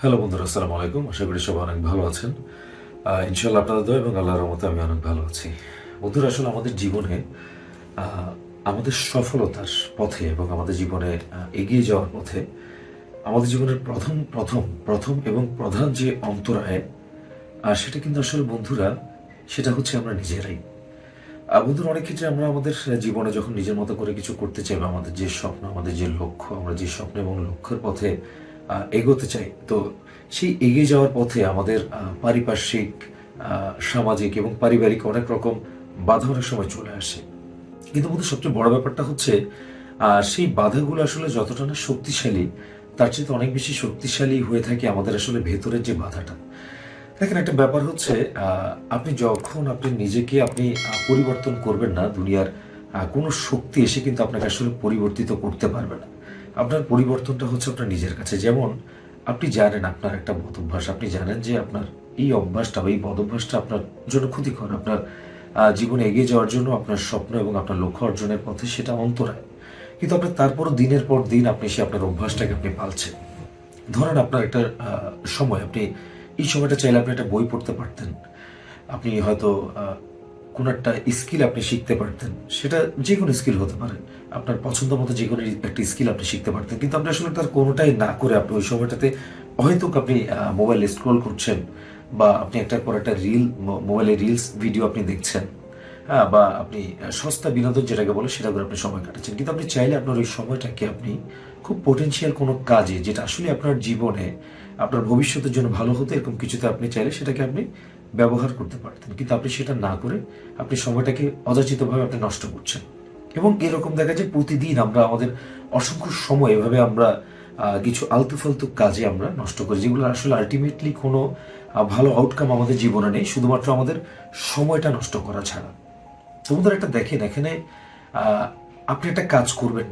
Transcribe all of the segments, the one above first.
Hello বন্ধুরা, আসসালামু আলাইকুম। আশা করি সবাই অনেক ভালো আছেন। ইনশাল্লাহ আপনাদের দোয়া এবং আল্লাহর রহমতে আমি অনেক ভালো আছি। বন্ধুরা, আসলে আমাদের জীবনে আমাদের সফলতার পথে এবং আমাদের জীবনে এগিয়ে যাওয়ার পথে আমাদের জীবনের প্রথম প্রথম প্রথম এবং প্রধান যে অন্তরায় আর সেটা কিন্তু আসলে বন্ধুরা, সেটা হচ্ছে আমরা নিজেরাই। বন্ধুরা, অনেক ক্ষেত্রে আমরা আমাদের জীবনে যখন নিজের মতো করে কিছু করতে চাই বা আমাদের যে স্বপ্ন, আমাদের যে লক্ষ্য, আমরা যে স্বপ্ন এবং লক্ষ্যের পথে এগোতে চাই। তো সেই এগিয়ে যাওয়ার পথে আমাদের পারিপার্শ্বিক সামাজিক এবং পারিবারিক অনেক রকম বাধা অনেক সময় চলে আসে। কিন্তু বন্ধু, সবচেয়ে বড় ব্যাপারটা হচ্ছে সেই বাধাগুলো আসলে যতটা না শক্তিশালী, তার চেয়ে অনেক বেশি শক্তিশালী হয়ে থাকে আমাদের আসলে ভেতরের যে বাধাটা। দেখেন, একটা ব্যাপার হচ্ছে আপনি যখন আপনি নিজেকে আপনি পরিবর্তন করবেন না, দুনিয়ার কোনো শক্তি এসে কিন্তু আপনাকে আসলে পরিবর্তিত করতে পারবে না। আপনার পরিবর্তনটা হচ্ছে আপনার নিজের কাছে। যেমন, আপনি জানেন আপনার একটা বদ অভ্যাস আপনি জানেন যে আপনার এই অভ্যাসটা বা এই বদ অভ্যাসটা আপনার জন্য ক্ষতিকর। আপনার জীবনে এগিয়ে যাওয়ার জন্য আপনার স্বপ্ন এবং আপনার লক্ষ্য অর্জনের পথে সেটা অন্তরায়। কিন্তু আপনার তারপরও দিনের পর দিন আপনি সে আপনার অভ্যাসটাকে আপনি পালছেন। ধরেন আপনার একটা সময়, আপনি এই সময়টা চাইলে আপনি একটা বই পড়তে পারতেন। আপনি হয়তো কোনো একটা স্কিল আপনি শিখতে পারতেন, সেটা যে কোনো স্কিল হতে পারে। আপনার পছন্দ মতো যে কোনো একটা স্কিল আপনি শিখতে পারতেন, কিন্তু আপনি আসলে তার কোনোটাই না করে আপনি ওই সময়টাতে হয়তো আপনি মোবাইল স্ক্রোল করছেন বা আপনি একটার পর একটা রিল মোবাইলে রিলস ভিডিও আপনি দেখছেন হ্যাঁ বা আপনি সস্তা বিনোদন যেটাকে বলে সেটা করে আপনি সময় কাটাচ্ছেন। কিন্তু আপনি চাইলে আপনার ওই সময়টাকে আপনি খুব পোটেনশিয়াল কোনো কাজে, যেটা আসলে আপনার জীবনে, আপনার ভবিষ্যতের জন্য ভালো হতো, এরকম কিছুতে আপনি চাইলে সেটাকে আপনি ব্যবহার করতে পারতেন। কিন্তু আপনি সেটা না করে আপনি সময়টাকে অযাচিতভাবে আপনি নষ্ট করছেন। এবং এরকম দেখা যায় প্রতিদিন আমরা আমাদের অসংখ্য সময় এভাবে আমরা কিছু আলতু ফালতু কাজে আমরা নষ্ট করি, যেগুলো আসলে আলটিমেটলি কোনো ভালো আউটকাম আমাদের জীবনে নেই। শুধুমাত্র আমাদের সময়টা নষ্ট করা ছাড়া। তোমাদের একটা দেখেন, এখানে আপনি একটা কাজ করবেন।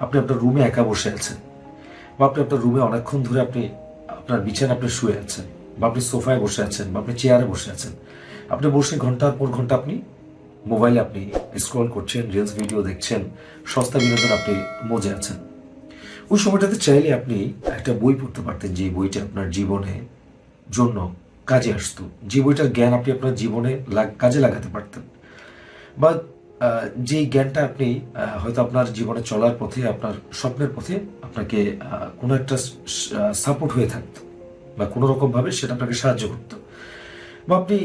আপনি আপনার রুমে একা বসে আছেন। বা আপনি আপনার রুমে অনেকক্ষণ ধরে আপনি আপনার বিছানায় আপনি শুয়ে আছেন। বা আপনি সোফায় বসে আছেন বা আপনি চেয়ারে বসে আছেন। আপনি বসে ঘণ্টার পর ঘণ্টা আপনি মোবাইলে আপনি স্ক্রল করছেন রিলস ভিডিও দেখছেন, সস্তা বিনোদন আপনি মজে আছেন। ওই সময়টাতে চাইলে আপনি একটা বই পড়তে পারতেন যে বইটা আপনার জীবনে জন্য কাজে আসতো। যে বইটার জ্ঞান আপনি আপনার জীবনে কাজে লাগাতে পারতেন। বা যেই জ্ঞানটা আপনি হয়তো আপনার জীবনে চলার পথে, আপনার স্বপ্নের পথে আপনাকে কোনো একটা সাপোর্ট হয়ে থাকতো। বা কোনো রকম ভাবে সেটা আপনাকে সাহায্য করতো। বা আপনি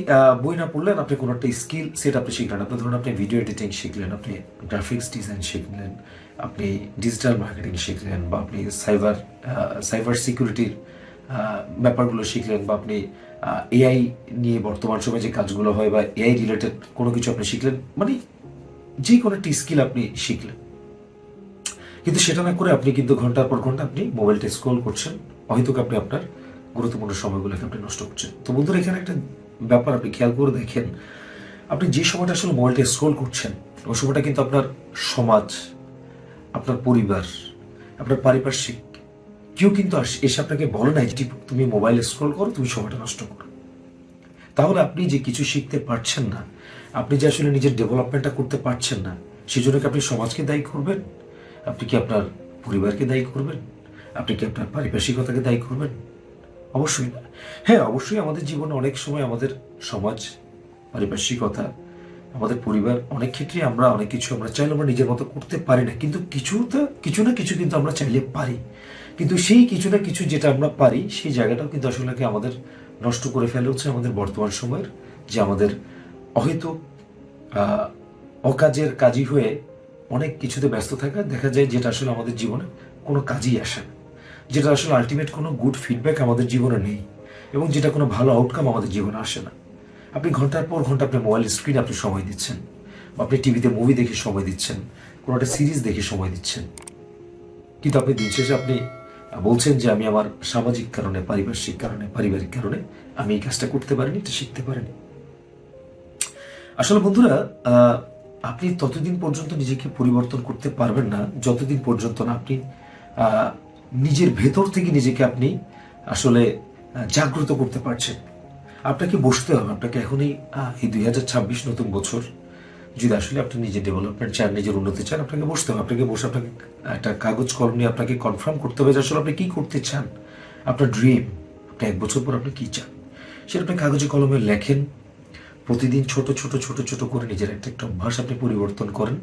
বই না পড়লেন, আপনি কোনো একটা স্কিল সেট আপনি শিখলেন। আপনি ধরুন আপনি ভিডিও এডিটিং শিখলেন, আপনি গ্রাফিক্স ডিজাইন শিখলেন, আপনি ডিজিটাল মার্কেটিং শিখলেন, বা আপনি সাইবার সাইবার সিকিউরিটির ব্যাপারগুলো শিখলেন, বা আপনি এআই নিয়ে বর্তমান সময়ে যে কাজগুলো হয়, বা এআই রিলেটেড কোনো কিছু আপনি শিখলেন মানে যে কোনো একটি স্কিল আপনি শিখলেন। কিন্তু সেটা না করে আপনি কিন্তু ঘণ্টার পর ঘণ্টা আপনি মোবাইলটা স্ক্রোল করছেন, হয়তো আপনি আপনার গুরুত্বপূর্ণ সময়গুলোকে আপনি নষ্ট করছেন। তো বন্ধুরা, এখানে একটা ব্যাপার আপনি খেয়াল করে দেখেন। আপনি যে সময়টা আসলে মোবাইলটা স্ক্রোল করছেন, ওই সময়টা কিন্তু আপনার সমাজ, আপনার পরিবার, আপনার পারিপার্শ্বিক কেউ কিন্তু এসে আপনাকে বলে নাই যে, তুমি মোবাইল স্ক্রোল করো, তুমি সময়টা নষ্ট করো। তাহলে আপনি যে কিছু শিখতে পারছেন না, আপনি যে আসলে নিজের ডেভেলপমেন্টটা করতে পারছেন না সেই জন্য কি আপনি সমাজকে দায়ী করবেন? আপনি কি আপনার পরিবারকে দায়ী করবেন? আপনি কি আপনার পারিপার্শ্বিকতাকে দায়ী করবেন? অবশ্যই। না হ্যাঁ অবশ্যই আমাদের জীবনে অনেক সময় আমাদের সমাজ, পারিপার্শ্বিকতা, আমাদের পরিবার, অনেক ক্ষেত্রে আমরা অনেক কিছু আমরা চাইলে আমরা নিজের মতো করতে পারি না। কিন্তু কিছু কিছুটা, কিছু না কিছু কিন্তু আমরা চাইলে পারি। কিন্তু সেই কিছু না কিছু যেটা আমরা পারি, সেই জায়গাটাও কিন্তু আসলে আমাদের নষ্ট করে ফেলে হচ্ছে আমাদের বর্তমান সময়ের যে আমাদের হয়তো অকাজের কাজই হয়ে অনেক কিছুতে ব্যস্ত থাকা দেখা যায় যেটা আসলে আমাদের জীবনে কোনো কাজেই আসে না। যেটা আসলে আলটিমেট কোনো গুড ফিডব্যাক আমাদের জীবনে নেই এবং যেটা কোনো ভালো আউটকাম আমাদের জীবনে আসে না। আপনি ঘণ্টার পর ঘণ্টা আপনি মোবাইল স্ক্রিনে আপনি সময় দিচ্ছেন বা আপনি টিভিতে মুভি দেখে সময় দিচ্ছেন, কোনো একটা সিরিজ দেখে সময় দিচ্ছেন। কিন্তু আপনি দিন শেষে আপনি বলছেন যে আমি আমার সামাজিক কারণে, পারিপার্শ্বিক কারণে, পারিবারিক কারণে আমি এই কাজটা করতে পারিনি, এটা শিখতে পারিনি। আসলে বন্ধুরা আপনি ততদিন পর্যন্ত নিজেকে পরিবর্তন করতে পারবেন না, যতদিন পর্যন্ত না আপনি নিজের ভেতর থেকে নিজেকে আপনি আসলে জাগ্রত করতে পারছেন। আপনাকে বসতে হবে। আপনাকে এখনই এই দুই হাজার ছাব্বিশ নতুন বছর। যদি আসলে আপনি নিজের ডেভেলপমেন্ট চান, নিজের উন্নতি চান, আপনাকে বসতে হবে। আপনাকে বসে আপনাকে একটা কাগজ কলম নিয়ে আপনাকে কনফার্ম করতে হবে যে আসলে আপনি কী করতে চান। আপনার ড্রিম আপনি এক বছর পর আপনি কী চান? সেটা আপনি কাগজে কলমে লেখেন। প্রতিদিন ছোট ছোট ছোট ছোট করে নিজের একটা একটা অভ্যাস আপনি পরিবর্তন করেন।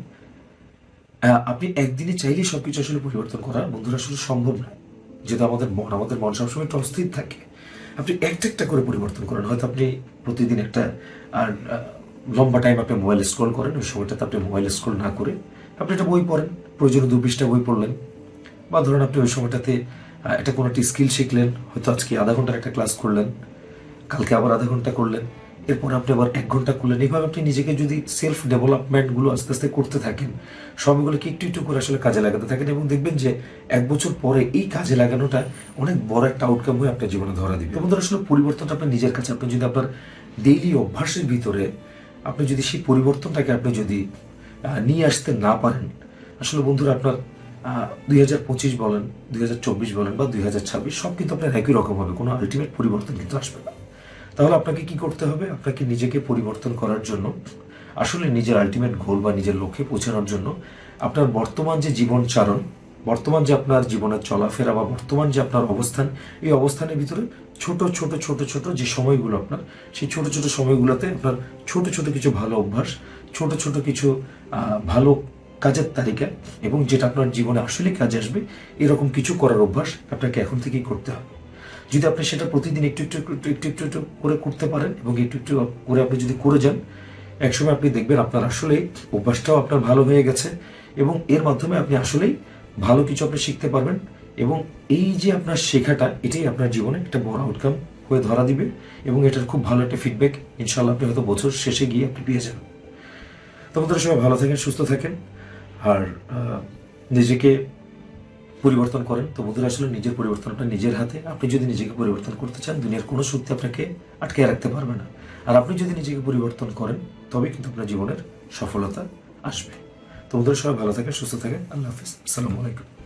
আপনি একদিনে চাইলেই সব কিছু আসলে পরিবর্তন করা বন্ধুরা আসলে সম্ভব নয় যেহেতু আমাদের মন আমাদের মন সবসময় একটা অস্থির থাকে। আপনি একটা একটা করে পরিবর্তন করেন। হয়তো আপনি প্রতিদিন একটা, আর লম্বা টাইম আপনি মোবাইল স্ক্রল করেন, ওই সময়টাতে আপনি মোবাইল স্ক্রল না করে আপনি একটা বই পড়েন। প্রয়োজনে দু পৃষ্ঠা বই পড়লেন। বা ধরুন আপনি ওই সময়টাতে একটা কোনো একটা স্কিল শিখলেন, হয়তো আজকে আধা ঘণ্টার একটা ক্লাস করলেন, কালকে আবার আধা ঘণ্টা করলেন। এরপর আপনি আবার এক ঘণ্টা করলেন এইভাবে আপনি নিজেকে যদি সেলফ ডেভেলপমেন্টগুলো আস্তে আস্তে করতে থাকেন, সবগুলোকে একটু একটু করে আসলে কাজে লাগাতে থাকেন এবং দেখবেন যে এক বছর পরে এই কাজে লাগানোটা অনেক বড় একটা আউটকাম হয়ে আপনার জীবনে ধরা দিবে। এবং আসলে পরিবর্তনটা আপনার নিজের কাছে, আপনি যদি আপনার ডেইলি অভ্যাসের ভিতরে আপনি যদি সেই পরিবর্তনটাকে আপনি যদি নিয়ে আসতে না পারেন, আসলে বন্ধুরা আপনার দুই হাজার পঁচিশ বলেন, দুই হাজার চব্বিশ বলেন বা দুই হাজার ছাব্বিশ, সব কিন্তু আপনার একই রকম হবে, কোনো আলটিমেট পরিবর্তন কিন্তু আসবে না। তাহলে আপনাকে কি করতে হবে? আপনাকে নিজেকে পরিবর্তন করার জন্য, আসলে নিজের আলটিমেট গোল বা নিজের লক্ষ্যে পৌঁছানোর জন্য আপনার বর্তমান যে জীবনচারণ, বর্তমান যে আপনার জীবনের চলাফেরা বা বর্তমান যে আপনার অবস্থান, এই অবস্থানের ভিতরে ছোট ছোট ছোট ছোট যে সময়গুলো আপনার, সেই ছোট ছোট সময়গুলোতে আপনার ছোট ছোট কিছু ভালো অভ্যাস, ছোট ছোট কিছু ভালো কাজের তালিকা এবং যেটা আপনার জীবনে আসলে কাজে আসবে, এরকম কিছু করার অভ্যাস আপনাকে এখন থেকেই করতে হবে। যদি আপনি সেটা প্রতিদিন একটু একটু একটু একটু একটু একটু করে করতে পারেন এবং একটু একটু করে আপনি যদি করে যান, একসময় আপনি দেখবেন আপনার আসলেই অভ্যাসটাও আপনার ভালো হয়ে গেছে এবং এর মাধ্যমে আপনি আসলেই ভালো কিছু আপনি শিখতে পারবেন এবং এই যে আপনার শেখাটা, এটাই আপনার জীবনে একটা বড় আউটকাম হয়ে ধরা দিবে এবং এটার খুব ভালো একটা ফিডব্যাক ইনশাল্লাহ আপনি হয়তো বছর শেষে গিয়ে আপনি পেয়ে যাবেন। তো সবাই ভালো থাকেন, সুস্থ থাকেন। আর নিজেকে পরিবর্তন করেন। তো বন্ধুরা, আসলে নিজের পরিবর্তনটা নিজের হাতে। আপনি যদি নিজেকে পরিবর্তন করতে চান, দুনিয়ার কোনো শক্তি আপনাকে আটকে রাখতে পারবে না। আর আপনি যদি নিজেকে পরিবর্তন করেন তবে কিন্তু আপনার জীবনের সফলতা আসবে। তো বন্ধুরা, সবাই ভালো থাকে সুস্থ থাকে আল্লাহ হাফিজ। আসসালামু আলাইকুম।